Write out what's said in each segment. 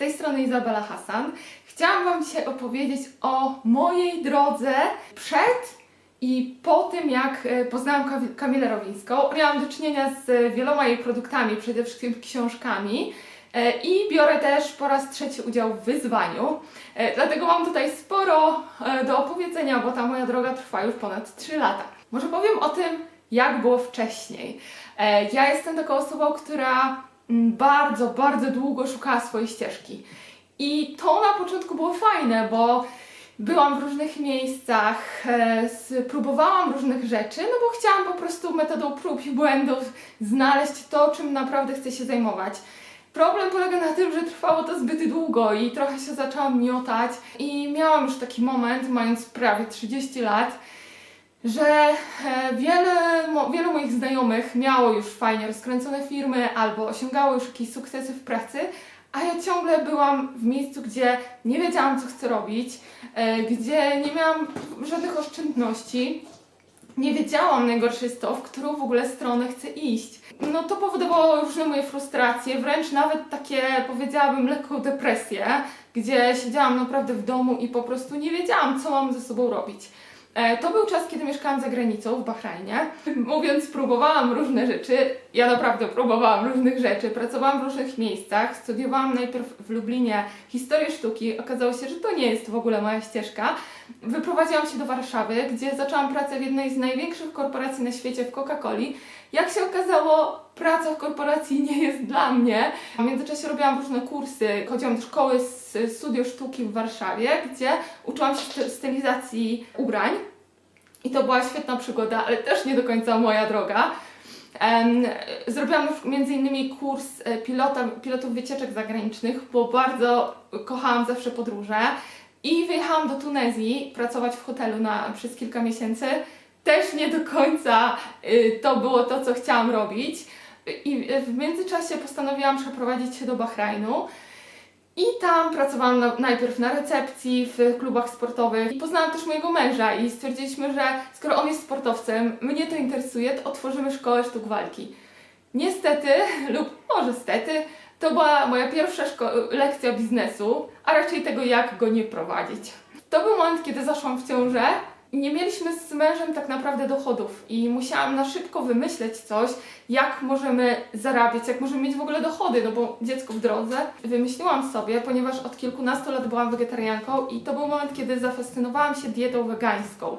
tej strony Izabela Hasan. Chciałam Wam dzisiaj opowiedzieć o mojej drodze przed i po tym, jak e, poznałam Ka- Kamilę Rowińską. Miałam do czynienia z wieloma jej produktami, przede wszystkim książkami. E, I biorę też po raz trzeci udział w wyzwaniu. E, Dlatego mam tutaj sporo e, do opowiedzenia, bo ta moja droga trwa już ponad 3 lata. Może powiem o tym, jak było wcześniej. E, Ja jestem taką osobą, która bardzo, bardzo długo szukała swojej ścieżki. I to na początku było fajne, bo byłam w różnych miejscach, e, spróbowałam różnych rzeczy, no bo chciałam po prostu metodą prób i błędów znaleźć to, czym naprawdę chcę się zajmować. Problem polega na tym, że trwało to zbyt długo i trochę się zaczęłam miotać i miałam już taki moment, mając prawie 30 lat, że e, wiele, wielu moich znajomych miało już fajnie rozkręcone firmy albo osiągało już jakieś sukcesy w pracy, a ja ciągle byłam w miejscu, gdzie nie wiedziałam, co chcę robić, e, gdzie nie miałam żadnych oszczędności. Nie wiedziałam najgorsze jest to, w którą w ogóle stronę chcę iść. No to powodowało różne moje frustracje, wręcz nawet takie powiedziałabym lekką depresję, gdzie siedziałam naprawdę w domu i po prostu nie wiedziałam, co mam ze sobą robić. E, To był czas, kiedy mieszkałam za granicą w Bahrajnie. Mówiąc, próbowałam różne rzeczy. Ja naprawdę próbowałam różnych rzeczy. Pracowałam w różnych miejscach. Studiowałam najpierw w Lublinie historię sztuki. Okazało się, że to nie jest w ogóle moja ścieżka. Wyprowadziłam się do Warszawy, gdzie zaczęłam pracę w jednej z największych korporacji na świecie w Coca-Coli. Jak się okazało, praca w korporacji nie jest dla mnie. W międzyczasie robiłam różne kursy. Chodziłam do szkoły z studio sztuki w Warszawie, gdzie uczyłam się styl- stylizacji ubrań. I to była świetna przygoda, ale też nie do końca moja droga. Zrobiłam między innymi kurs e, pilota, pilotów wycieczek zagranicznych, bo bardzo kochałam zawsze podróże. I wyjechałam do Tunezji pracować w hotelu na, przez kilka miesięcy. Też nie do końca y, to było to, co chciałam robić. I w międzyczasie postanowiłam przeprowadzić się do Bahrajnu. I tam pracowałam na, najpierw na recepcji w klubach sportowych. I poznałam też mojego męża i stwierdziliśmy, że skoro on jest sportowcem, mnie to interesuje, to otworzymy szkołę sztuk walki. Niestety, lub może stety, to była moja pierwsza lekcja biznesu, a raczej tego, jak go nie prowadzić. To był moment, kiedy zaszłam w ciążę nie mieliśmy z mężem tak naprawdę dochodów i musiałam na szybko wymyśleć coś, jak możemy zarabiać, jak możemy mieć w ogóle dochody, no bo dziecko w drodze. Wymyśliłam sobie, ponieważ od kilkunastu lat byłam wegetarianką i to był moment, kiedy zafascynowałam się dietą wegańską.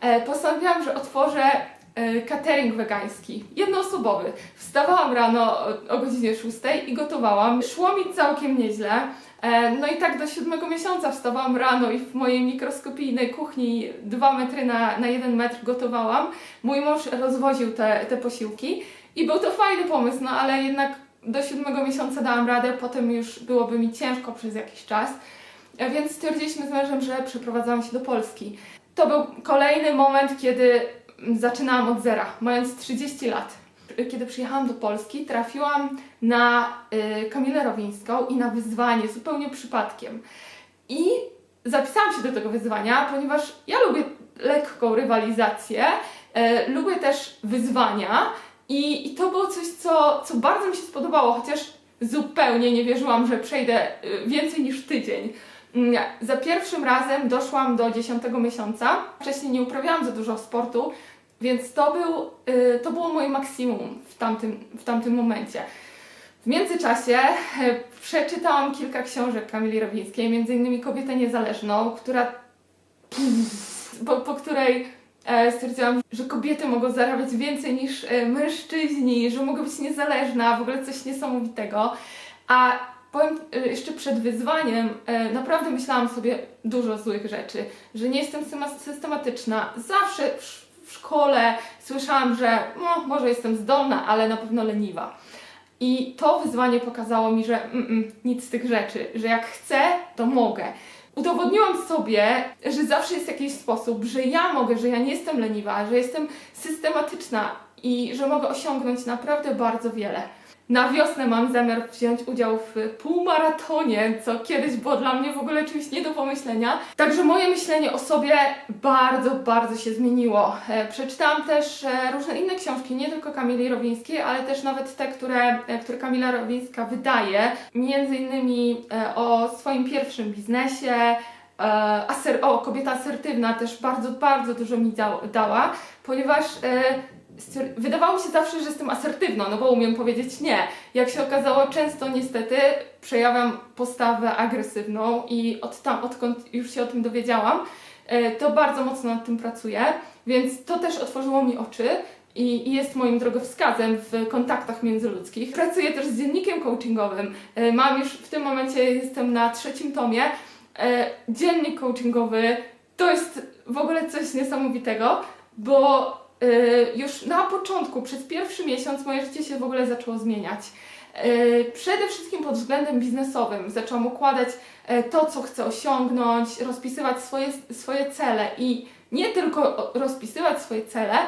E, postanowiłam, że otworzę e, catering wegański, jednoosobowy. Wstawałam rano o, godzinie 6 i gotowałam. Szło mi całkiem nieźle. E, No i tak do siódmego miesiąca wstawałam rano i w mojej mikroskopijnej kuchni dwa metry na, na jeden metr gotowałam. Mój mąż rozwoził te, te posiłki i był to fajny pomysł, no ale jednak do siódmego miesiąca dałam radę, potem już byłoby mi ciężko przez jakiś czas. E, Więc stwierdziliśmy z mężem, że przeprowadzamy się do Polski. To był kolejny moment, kiedy zaczynałam od zera, mając 30 lat. Kiedy przyjechałam do Polski, trafiłam na y, Kamilę Rowińską i na wyzwanie zupełnie przypadkiem. I zapisałam się do tego wyzwania, ponieważ ja lubię lekką rywalizację, e, lubię też wyzwania i, i to było coś, co, co bardzo mi się spodobało, chociaż zupełnie nie wierzyłam, że przejdę y, więcej niż tydzień. Mm, Za pierwszym razem doszłam do 10 miesiąca. Wcześniej nie uprawiałam za dużo sportu, więc to, był, y, to było moje maksimum w tamtym, w tamtym momencie. W międzyczasie e, przeczytałam kilka książek Kamili Rowińskiej, między innymi Kobietę Niezależną, która po, po której e, stwierdziłam, że kobiety mogą zarabiać więcej niż e, mężczyźni, że mogą być niezależna, w ogóle coś niesamowitego. A powiem jeszcze przed wyzwaniem, naprawdę myślałam sobie dużo złych rzeczy, że nie jestem systematyczna. Zawsze w, sz- w szkole słyszałam, że no, może jestem zdolna, ale na pewno leniwa. I to wyzwanie pokazało mi, że mm, mm, nic z tych rzeczy, że jak chcę, to mogę. Udowodniłam sobie, że zawsze jest jakiś sposób, że ja mogę, że ja nie jestem leniwa, że jestem systematyczna i że mogę osiągnąć naprawdę bardzo wiele. Na wiosnę mam zamiar wziąć udział w półmaratonie, co kiedyś było dla mnie w ogóle czymś nie do pomyślenia. Także moje myślenie o sobie bardzo, bardzo się zmieniło. E, Przeczytałam też e, różne inne książki, nie tylko Kamili Rowińskiej, ale też nawet te, które, e, które Kamila Rowińska wydaje. Między innymi o swoim pierwszym biznesie, o, kobieta asertywna też bardzo, bardzo dużo mi dał, dała, ponieważ wydawało mi się zawsze, że jestem asertywna, no bo umiem powiedzieć nie. Jak się okazało, często niestety przejawiam postawę agresywną i od tam, odkąd już się o tym dowiedziałam, e, to bardzo mocno nad tym pracuję, więc to też otworzyło mi oczy. I jest moim drogowskazem w kontaktach międzyludzkich. Pracuję też z dziennikiem coachingowym. E, Mam już w tym momencie, jestem na trzecim tomie. E, Dziennik coachingowy to jest w ogóle coś niesamowitego, bo już na początku, przez pierwszy miesiąc moje życie się w ogóle zaczęło zmieniać. E, Przede wszystkim pod względem biznesowym zaczęłam układać e, to, co chcę osiągnąć, rozpisywać swoje, swoje cele i nie tylko rozpisywać swoje cele,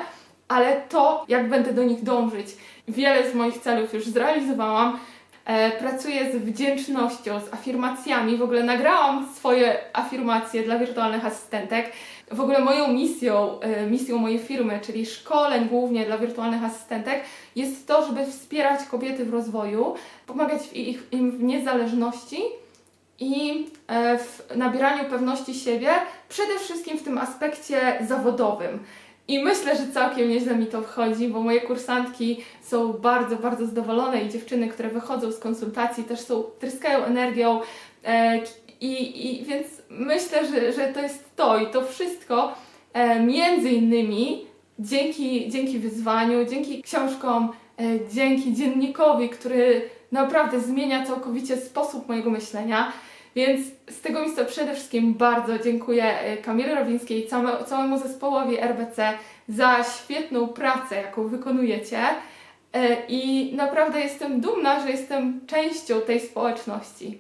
ale to, jak będę do nich dążyć. Wiele z moich celów już zrealizowałam. E, pracuję z wdzięcznością, z afirmacjami. W ogóle nagrałam swoje afirmacje dla wirtualnych asystentek. W ogóle moją misją, e, misją mojej firmy, czyli szkoleń głównie dla wirtualnych asystentek, jest to, żeby wspierać kobiety w rozwoju, pomagać ich, im w niezależności i e, w nabieraniu pewności siebie, przede wszystkim w tym aspekcie zawodowym. I myślę, że całkiem nieźle mi to wchodzi, bo moje kursantki są bardzo, bardzo zadowolone i dziewczyny, które wychodzą z konsultacji też są, tryskają energią. E, i, I więc myślę, że, że to jest to i to wszystko e, między innymi dzięki, dzięki wyzwaniu, dzięki książkom, e, dzięki dziennikowi, który naprawdę zmienia całkowicie sposób mojego myślenia. Więc z tego miejsca przede wszystkim bardzo dziękuję e, Kamili Rowińskiej i całe, całemu zespołowi RBC za świetną pracę, jaką wykonujecie. E, I naprawdę jestem dumna, że jestem częścią tej społeczności.